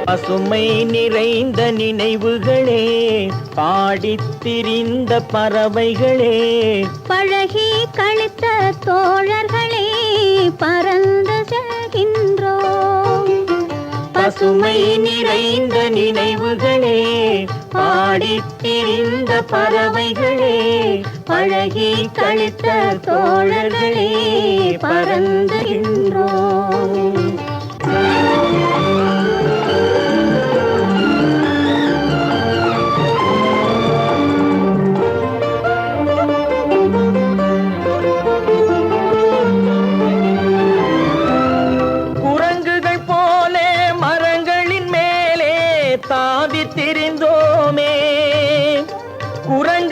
பசுமை நிறைந்த நினைவுகளே பாடித் திரிந்த பறவைகளே. பழகி கழித்த தோழர்களே பறந்து செல்கின்றோம். பசுமை நிறைந்த நினைவுகளே பாடித் திரிந்த பறவைகளே. பழகி கழித்த தோழர்களே பறந்துகின்றோம் தாவி குரங்கு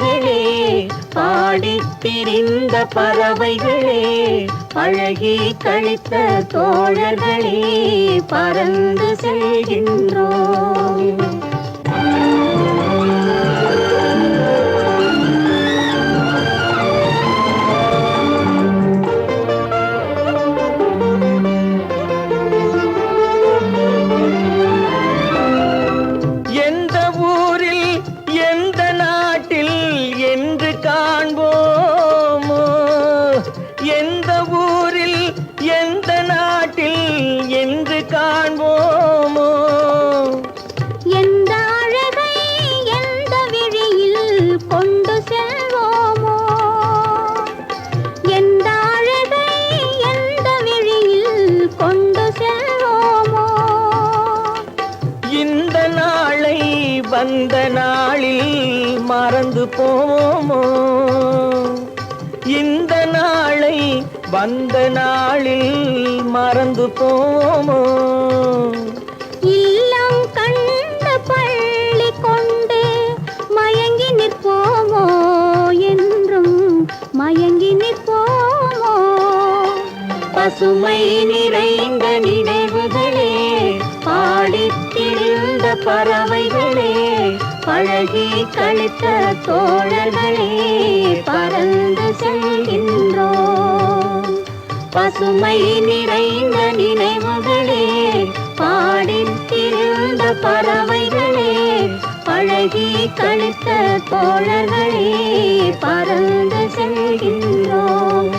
பாடித் திரிந்த பறவைகளே அழகி கழித்த தோழர்களே பறந்து செல்கின்றோம். கொண்டு செல்வோமோ எந்த அழகை எந்த விழியில் கொண்டு செல்வோமோ இந்த நாளை வந்த நாளில் மறந்து போவோமோ? இந்த நாளை வந்த நாளில் மறந்து போவோமோ? மயங்கி நிற்போமோ? பசுமை நிறைந்த நினைவுகளே பாடித்திருந்த பறவைகளே பழகி கழித்த தோழர்களே பறந்து செல்கின்றோ? பசுமை நிறைந்த நினைவுகளே பாடித்திருந்த பறவை கழித்த தோழர்களே பறந்து செல்கின்றோம்.